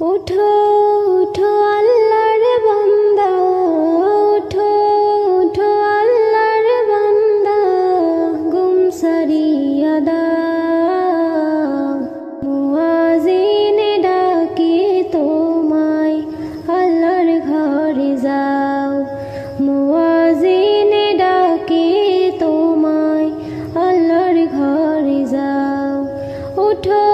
উঠো উঠো আল্লাহর বান্দা উঠো উঠো আল্লাহর বান্দা, গুম সারিয়া মুয়াজিনে ডাকে তোমায়, আল্লাহর ঘরে যাও। মুয়াজিনে ডাকে তোমায়, আল্লাহর ঘরে যাও। উঠো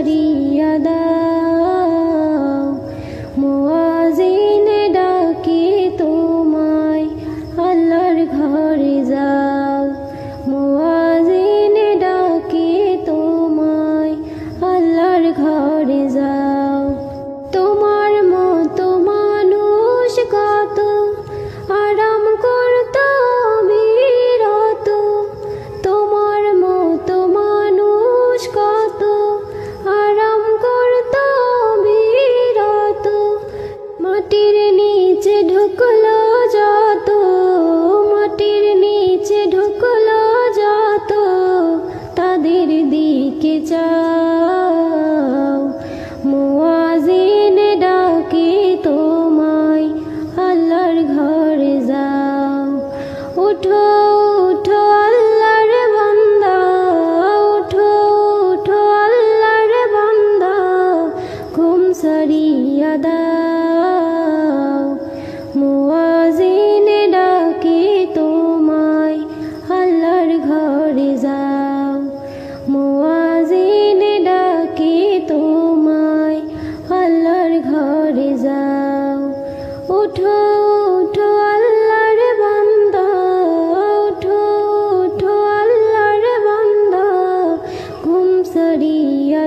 করিয়া দিকে যাও। মোয়াজিন ডাকে তোমায়, আল্লাহর ঘরে যাও। উঠো উঠো আল্লাহর বান্দা, উঠো উঠো আল্লাহর বান্দা, ঘুম সরিয়া দাও। মোয়া উঠো উঠো আল্লাহর বন্ধ উঠো উঠো আল্লাহর বন্ধ ঘুম সরিয়া